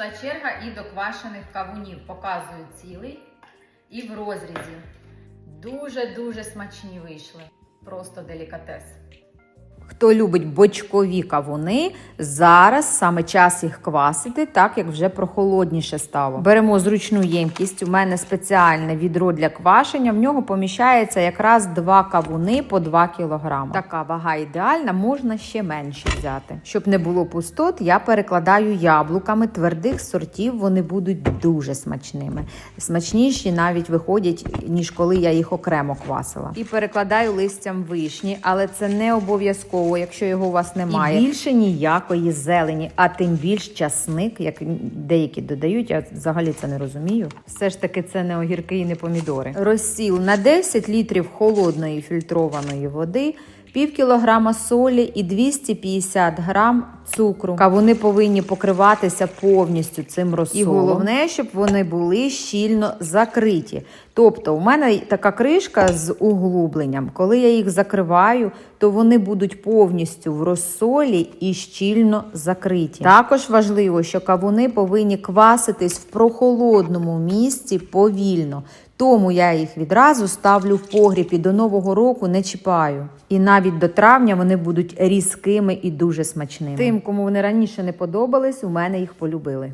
прийшла черга і до квашених кавунів. Показую цілий і в розрізі. Дуже-дуже смачні вийшли. Просто делікатес. Хто любить бочкові кавуни, зараз саме час їх квасити, так як вже прохолодніше стало. Беремо зручну ємкість. У мене спеціальне відро для квашення. В нього поміщається якраз два кавуни по 2 кг. Така вага ідеальна, можна ще менше взяти. Щоб не було пустот, я перекладаю яблуками твердих сортів. Вони будуть дуже смачними. Смачніші навіть виходять, ніж коли я їх окремо квасила. І перекладаю листям вишні, але це не обов'язково, якщо його у вас немає. І більше ніякої зелені, а тим більш часник, як деякі додають. Я взагалі це не розумію. Все ж таки, це не огірки і не помідори. Розсіл на 10 літрів холодної фільтрованої води. Пів кілограма солі і 250 грам цукру. Кавуни повинні покриватися повністю цим розсолом. І головне, щоб вони були щільно закриті. Тобто, у мене така кришка з углубленням. Коли я їх закриваю, то вони будуть повністю в розсолі і щільно закриті. Також важливо, що кавуни повинні кваситись в прохолодному місці повільно. Тому я їх відразу ставлю в погріб і до нового року не чіпаю. І навіть до травня вони будуть різкими і дуже смачними. Тим, кому вони раніше не подобались, у мене їх полюбили.